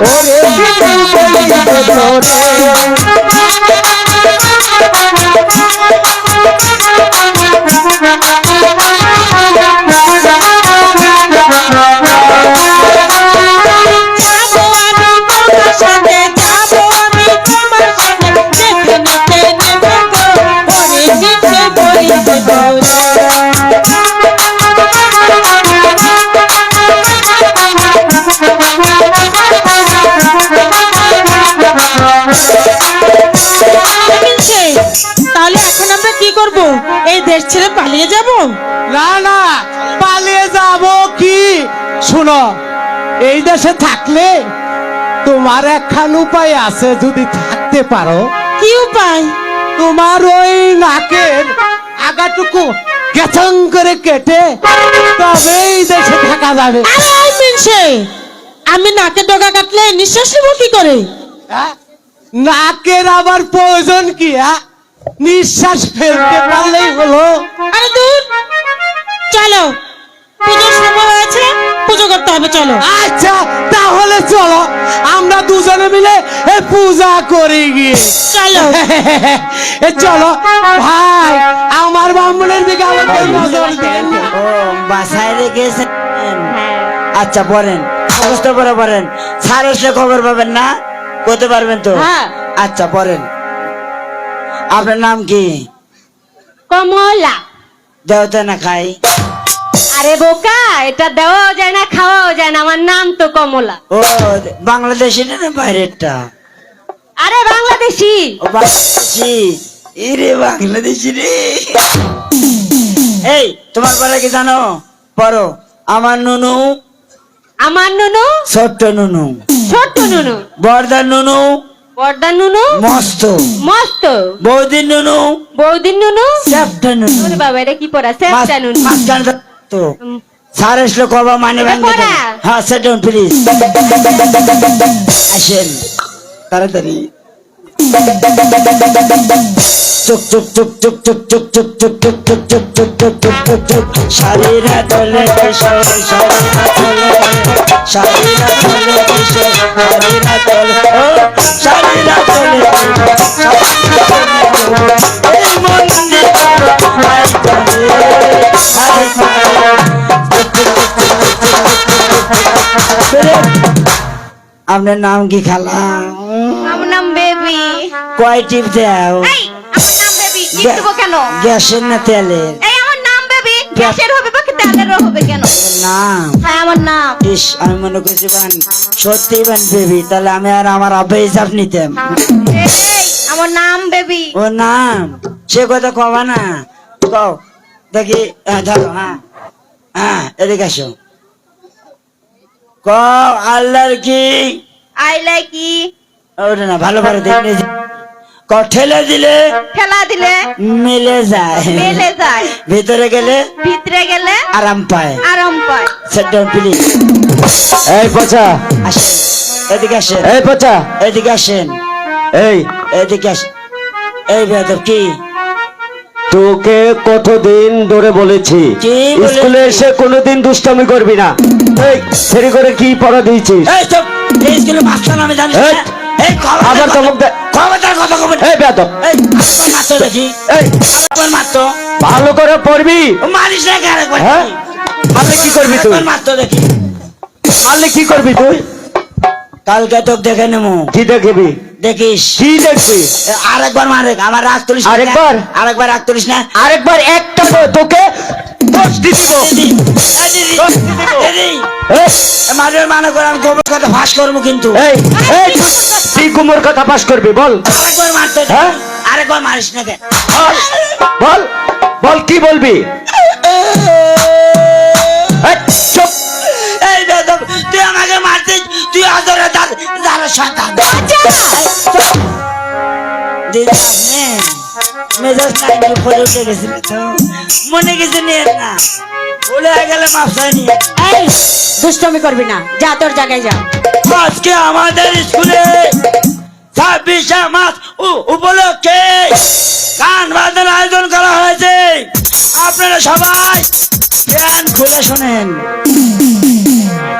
ওরে দেশ ছেড়ে পালিয়ে যাব? না না পালিয়ে যাব কি? শুনো এই দেশে থাকলে তোমার একখান উপায় আছে যদি থাকতে পারো। কি উপায়? তোমার ওই নাকের আগাটুকু গেছং করে কেটে তবে এই দেশে থাকা যাবে। আমি নাকে ডগা কাটলে নিঃশ্বাস নেব কি করে? হ্যাঁ? নাকের আবার প্রয়োজন কি হ্যাঁ? নিঃশ্বাস ফেলতে পারলেই হলো। আরে দূর। চলো। পুজোর সময় হয়েছে পুজো করতে হবে চলো। আচ্ছা তাহলে চলো। আমরা দুজনে মিলে এ পূজা করি গিয়ে। চলো। এ চলো। ভাই আমার ব্রাহ্মণের দিকে আমাকে নজর দেন ও বাসায় রেখেছেন আচ্ছা বলেন। মুখস্থ করে পড়েন স্যার এসে খবর পাবেন না? করতে পারবেন তো? হ্যাঁ। আচ্ছা পড়েন আপনার নাম কি? কমলা। দেওতে না খাই। আরে বোকা এটা দেওয়াও যায় না খাওয়াও যায় না আমার নাম তো কমলা। ও বাংলাদেশি না বাইরেরটা? আরে বাংলাদেশি। ও বাংলাদেশি। ইরে বাংলাদেশি রে। এই তোমার পরে কি জানো? পড়ো। আমার নুনু। আমার নুনু? ছোট্ট নুনু। ছোট্ট নুনু। বর্দার নুনু। বড়দা নুনু? মস্ত। মস্ত। বৌদির নুনু? বৌদির নুনু? চ্যাপ্টা নুনু। ওরে বাবা এটা কি পড়া? সেপটা নুনু। মাঝখানে তো স্যার আসলে কবা মানে হ্যাঁ সেট ডাউন প্লিজ আসেন। তাড়াতাড়ি। শালীরা দলে শালীরা দলে শালীরা দলে শালীরা দলে আপনার নাম কি খালা আমার নাম বেবি কয় টিপ দেও দেবো কেন? গ্যাসের না তেলের এই আমার নাম বেবি গ্যাসের হবে বা তেলেরও হবে কেন? নাম। হ্যাঁ আমার নাম। ইস আমি মনে করছি বান সত্যি বান বেবি তাহলে আমি আর আমার আব্বা হিসাব নিতাম। এই আমার নাম বেবি। ও নাম সে কথা কবা না। কও দেখি হ্যাঁ, ধরো হ্যাঁ হ্যাঁ এদিকে আসো। ক আল্লাহর কি? আই লাইক ই ওটা না ভালো করে দেখলে ক ঠেলে দিলে খেলা দিলে মিলে যায়। মেলে যায়। ভিতরে গেলে ভিতরে গেলে আরাম পায়। আরাম পায়। সেট ডাউন প্লিজ এই পচা। আসেন। এদিকে আসেন। এই পচা। এদিকে আসেন। এই। এদিকে আসেন এই বেদব কি? তোকে কতদিন ধরে বলেছি? স্কুলে এসে কোনোদিন দুষ্টামি করবি না। এই ফেরি করে কি পড়া দিয়েছিস? এই স্কুলে মাস্টার নামে জানিস এই, আবার ধমক দে। কথা এই এই দেখি। এই। ভালো করে পড়বি। মারিস না কে হ্যাঁ? মারলে কি করবি তুই? মারতো দেখি। মারলে কি করবি তুই? কালকে তোকে দেখে নেব। কি দেখবি? দেখিস। কি দেখবি? আরেকবার মারে আমার রাগ তুলিস আরেকবার? আরেকবার রাগ তুলিস না। আরেকবার একটা তোকে ষষ্ঠী দিব। মানুষের মানা করে আমি গোবর কথা ফাঁস করব কিন্তু। তুই কুমোর কথা ফাঁস করবি বল। আরেকবার মারতে হ্যাঁ? আরেকবার মারিস না বল বল কি বলবি? তুই আমাকে মারতে তুই আদরে দাঁড়া সন্তান। দিদা মেজাজ নাইনটি ফোরে উঠে গেছিল তো মনে কিছু নিয়ে না। ভুলে গেলে মাফসাই নিয়ে এই দুষ্টমি করবি না। যা তোর জায়গায় যা। আজকে আমাদের স্কুলে ছাব্বিশে মাস উপলক্ষে গান বাজনার আয়োজন করা হয়েছে। আপনারা সবাই ধ্যান খুলে শোনেন।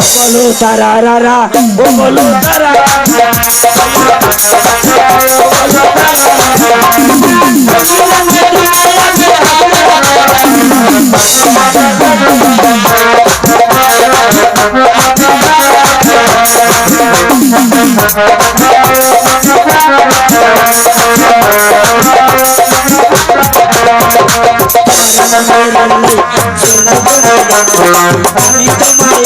बोलो तारा रा रा ओ बोलो तारा আমি তোমায়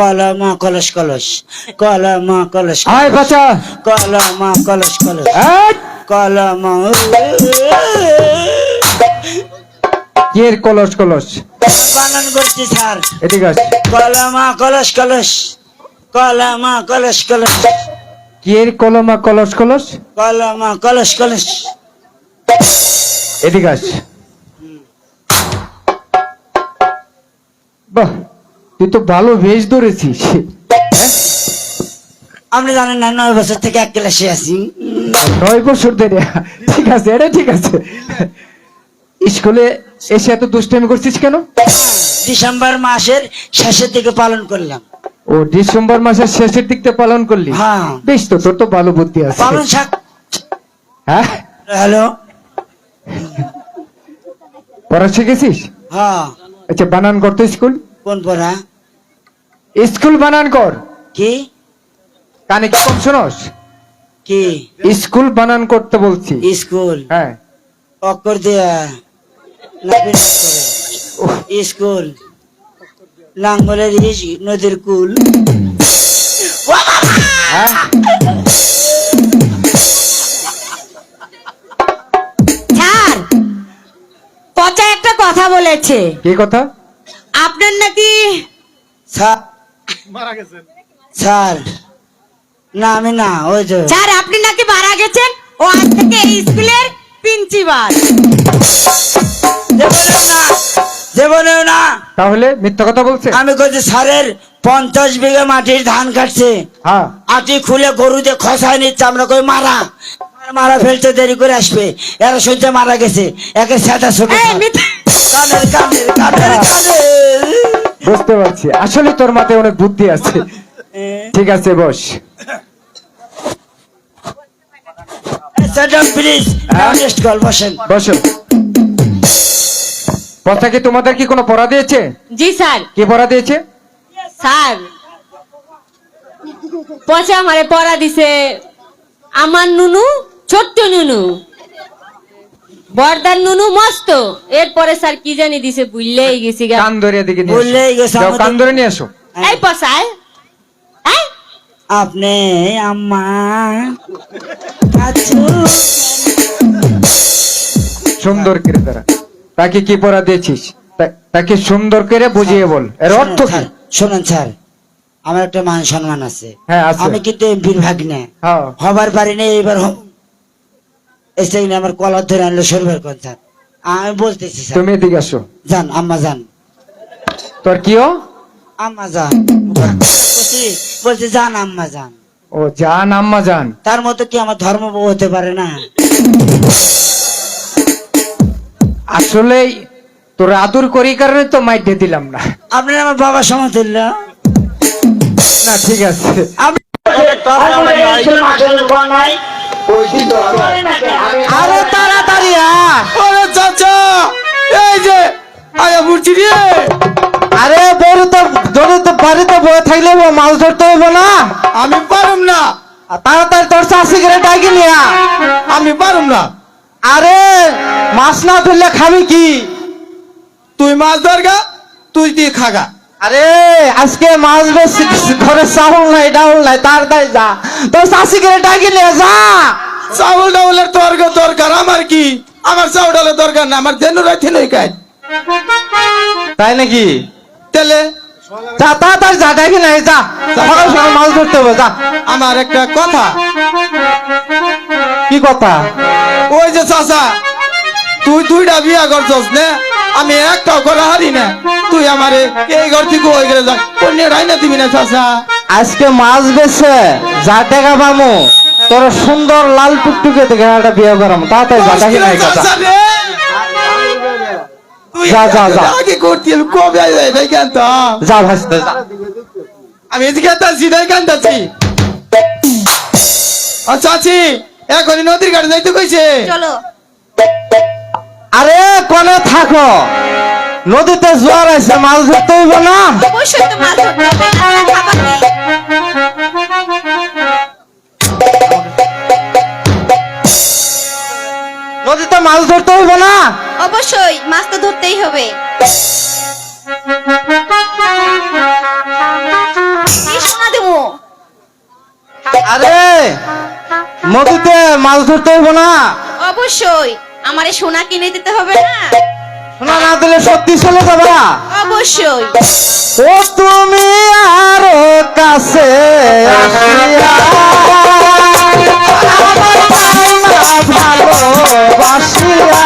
কলমা কলস কলস কলমা কলস আয় বাচ্চা। কলমা কলস কলস কলমা এর কলস কলস। বানান করছি স্যার। এদিকে আস কলমা কলস কলস কলমা কলস কলস এর কলমা কলস কলস। কলমা কলস কলস। এদিকে আস তুই তো ভালো ভেজ ধরেছিস। আপনি জানেন না নয় বছর থেকে এক ক্লাসে আছি। নয় বছর ধরে? ঠিক আছে এটা ঠিক আছে। স্কুলে এসে এত দুষ্টামি করছিস কেন? ডিসেম্বর মাসের শেষের দিকে পালন করলাম। ও ডিসেম্বর মাসের শেষের দিকতে পালন করলি? হ্যাঁ। বেশ তো তোর তো ভালো বুদ্ধি আছে। পালন শাক। হ্যাঁ? হ্যালো? পড়া শিখেছিস? হ্যাঁ। আচ্ছা বানান কর তো স্কুল? কোন পড়া? স্কুল বানান কর। কি? কানে কি কম শোনস? কি? স্কুল বানান করতে বলছি। স্কুল? হ্যাঁ। অক্ষর দিয়া। স্কুল? লাঙ্গলের ইস নদীর কুল। হ্যাঁ। স্যার পচা একটা কথা বলেছে। কি কথা? আপনার নাকি স্যার স্যার না আমি না ওই যে স্যার আপনি নাকি মারা গেছেন? ও আজ থেকে এই স্কুলের প্রিন্সিপাল। না না। তাহলে মিথ্যা কথা বলছে? আমি কইছি স্যারের পঞ্চাশ বিঘা মাটির ধান কাটছে। হ্যাঁ। আটি খুলে গরু দিয়ে খসায় নিচ্ছে আমরা কই মারা মারা ফেলতে দেরি করে আসবে। এরা শুনতে মারা গেছে একে সেটা ছোট কানের কানের কানের কানের বুঝতে পারছি। আসলে তোর মাথায় অনেক বুদ্ধি আছে। ঠিক আছে বস। কথা কি তোমাদের কি কোনো পড়া দিয়েছে? জি স্যার। কি পড়া দিয়েছে? স্যার পচা আমারে পড়া দিছে আমার নুনু ছোট্ট নুনু। বর্দার নুনু মস্ত। এরপরে স্যার কি জানি দিছে বুঝলেই গেছি কান ধরে এদিকে নিয়ে গেছে কান ধরে নিয়ে আসো এই পচায় আপনি আম্মা সুন্দর করে তারা তাকে কি পড়া দিয়েছিস? তাকে সুন্দর করে বুঝিয়ে বল। এর অর্থ কি? স্যার, শোনেন স্যার। আমার একটা মান সম্মান আছে। হ্যাঁ, আমি কিন্তু এমপির ভাগ্নে। হ্যাঁ। হবার পারি না এবার আমার কলার ধরে আনলো সরবার কোন স্যার আমি বলতেছি তুমি এদিকে আসো। যান আম্মা যান। তোর কিও আম্মা যান। বলছি যান আম্মা যান। ও জান আম্মা জান তার মতো কি আমার ধর্ম হতে পারে না? আসলে তোর আদর করি কারণে তো মাইটে দিলাম না। আপনি আমার বাবার সমতুল্য না ঠিক আছে। আমি আরে তাড়াতাড়ি আয়। ওরে চাচা এই যে আয়া বুঝছি রে। আরে বড় তো ধরে তো বাড়িতে বয়ে থাকলে মাছ ধরতে হইব না। আমি পারুম না। তাড়াতাড়ি তোর চাষি করে ডাকি নিয়া আমি পারুম না। আরে মাছ না ধরলে খাবি কি? তুই মাছ ধরগা তুই দিয়ে খাগা? আরে আজকে মাছ বেশি ঘরে চাউল নাই ডাউল নাই তার দায় যা। তোর করে ডাকি নিয়ে যা। চাউল ডাউলের তর্ক দরকার আমার কি? আমার চাউল ডাউলের দরকার না আমার দেনু রাখতে নই কাজ তাই নাকি? তেলে? যা তাড়াতাড়ি যা ডাকি নাই যা। সকাল সকাল মাছ ধরতে হবে যা। আমার একটা কথা। কি কথা? ওই যে চাচা তুই দুইটা বিয়া করছস না? আমি একটাও করে হারি না। তুই আমারে এই ঘর থেকে ওই ঘরে যা। কন্যা রাইনা দিবি না চাচা। আজকে মাছ বেছে যা টাকা পামু তোর সুন্দর লাল টুকটুকে দেখে একটা বিয়ে করাম। তাড়াতাড়ি যা ডাকি নাই কথা। যা, যা, যা। আগে করতি? কবে আইবে ভাই কেনতা যা ভাসতে যা। আমি এদিকে আছি তাই কান্দাছি আচ্ছা আছি। এখনই নদীর ঘাটে যাইতে কইছে। চলো। আরে কোনে থাকো? নদীতে জোয়ার আছে মাছ ধরতে হইব না? অবশ্যই তো মাছ ধরতে নদীতে মাছ ধরতে হইব না? অবশ্যই মাছ তো ধরতেই হবে। কি শোনা দেবো? আরে নদীতে মাছ ধরতে হইব না? অবশ্যই। আমারে সোনা কিনে দিতে হবে না? সোনা না দিলে সত্যি চলে যাবা অবশ্যই। ও তুমি আর কাছে আমার ভালোবাসিয়া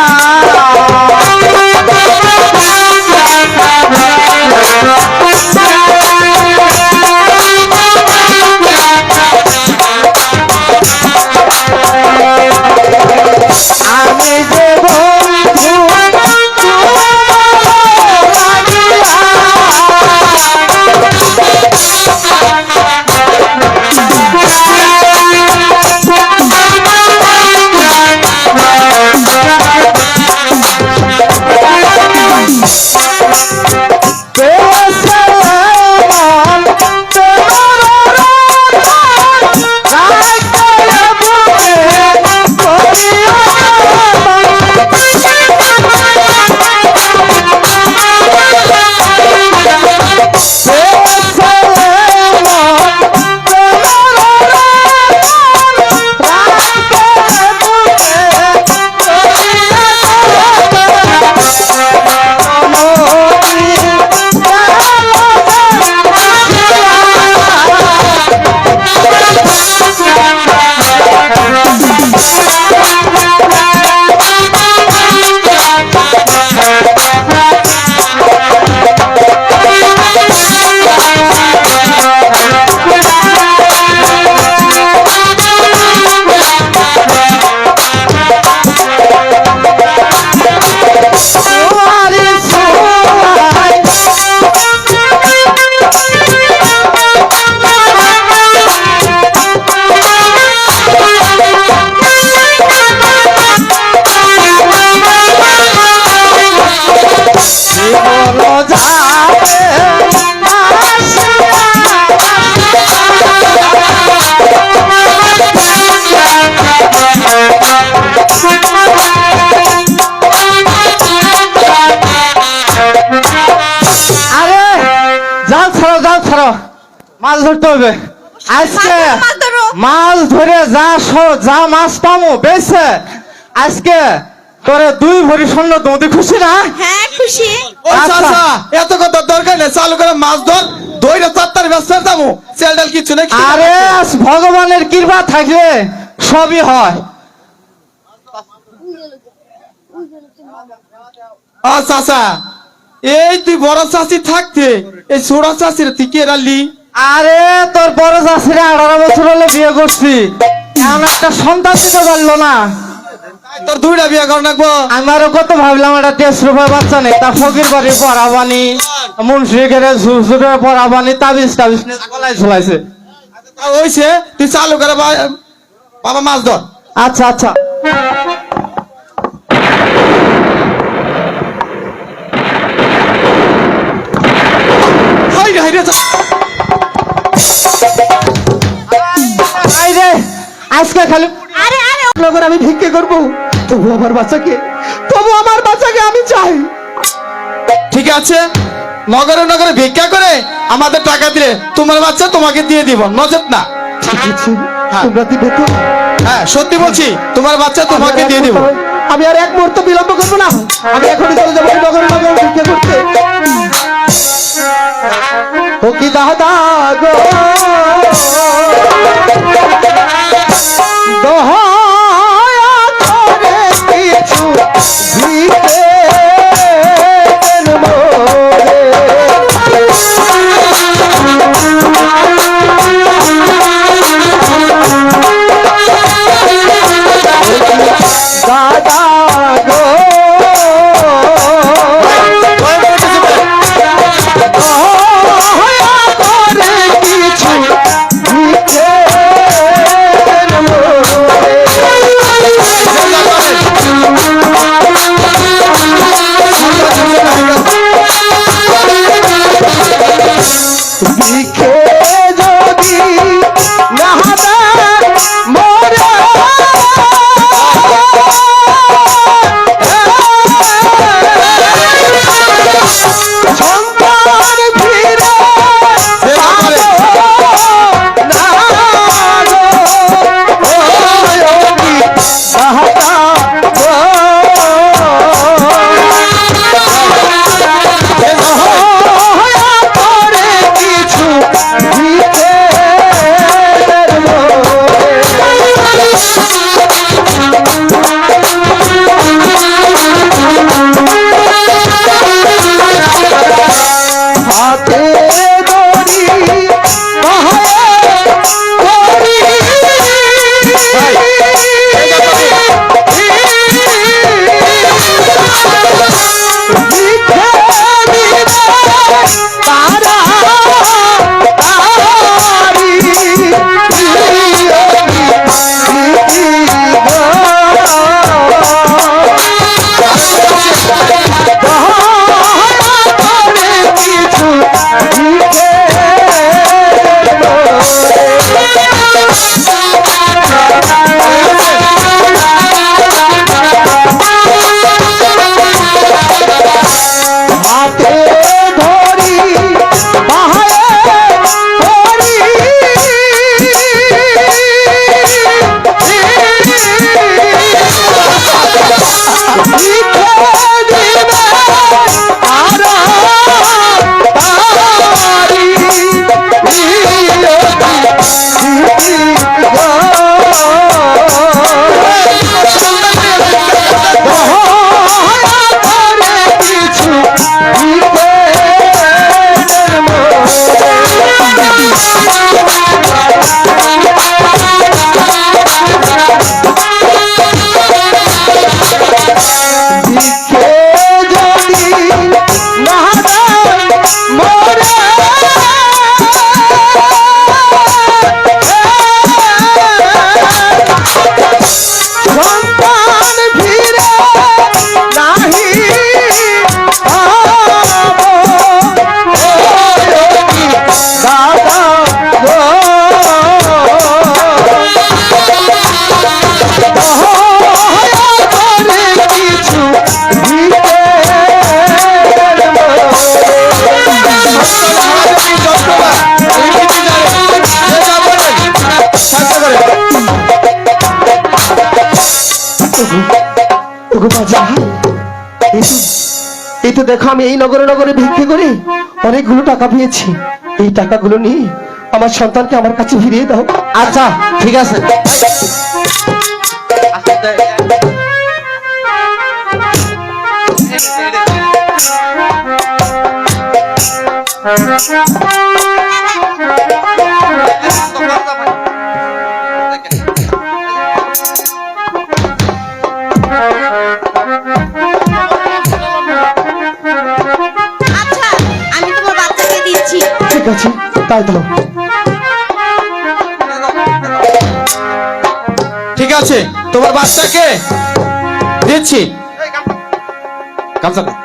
মাছ ধরতে হবে। আজকে মাছ ধরো, যা যা মাছ পামো বেছে আজকে তোরে দুই ভরি স্বর্ণ তোমাদের খুশি না? হ্যাঁ খুশি। ও আচ্ছা। চাচা এত কথা দরকার নেই চালু করে মাছ ধর দইটা চারটার ব্যস্ত দামু চাল ডাল কিছু নেই আরে ভগবানের কৃপা থাকলে সবই হয়। আ চাচা এই তুই বড় চাষি থাকতে এই ছোট চাষির তুই কে রালি আরে তোর বড় চাষিরা আঠারো বছর হলে বিয়ে করছি। এমন একটা সন্তান দিতে পারল না। তোর দুইটা বিয়ে কর নাকবো আমারও কত ভাবলাম একটা দেড় রুপায় বাচ্চা নেই তা ফকির বাড়ি পড়াবানি মুন্সি ঘেরে ঝুরঝুরে পড়াবানি তাবিজ তাবিজ গলায় ঝুলাইছে। ওইছে তুই চালু করে বাবা মাছ ধর। আচ্ছা আচ্ছা। হাই হাই রে চা- আজকে খালি আরে আরে করে আমি ভিক্ষে করব। তবু আমার বাচ্চাকে তবু আমার বাচ্চাকে আমি চাই। ঠিক আছে? নগরে নগরে ভিক্ষা করে আমাদের টাকা দিলে তোমার বাচ্চা তোমাকে দিয়ে দিব নজর না। ঠিক আছে হ্যাঁ। তোমরা দিবে তো? হ্যাঁ সত্যি বলছি তোমার বাচ্চা তোমাকে দিয়ে দিব। আমি আর এক মুহূর্ত বিলম্ব করব না। আমি এখনই চলে যাব নগরে নগরে ভিক্ষা করতে। ও কি দাদা গো? দহ কিছু হাতে দেখো আমি এই নগরে নগরে ভিক্ষে করে। অনেকগুলো টাকা পেয়েছি। এই টাকাগুলো নিয়ে আমার সন্তানকে আমার কাছে ফিরিয়ে দাও। আচ্ছা ঠিক আছে। আচ্ছা তাই ঠিক আছে তোমার বাচ্চাকে দিচ্ছি গামছা।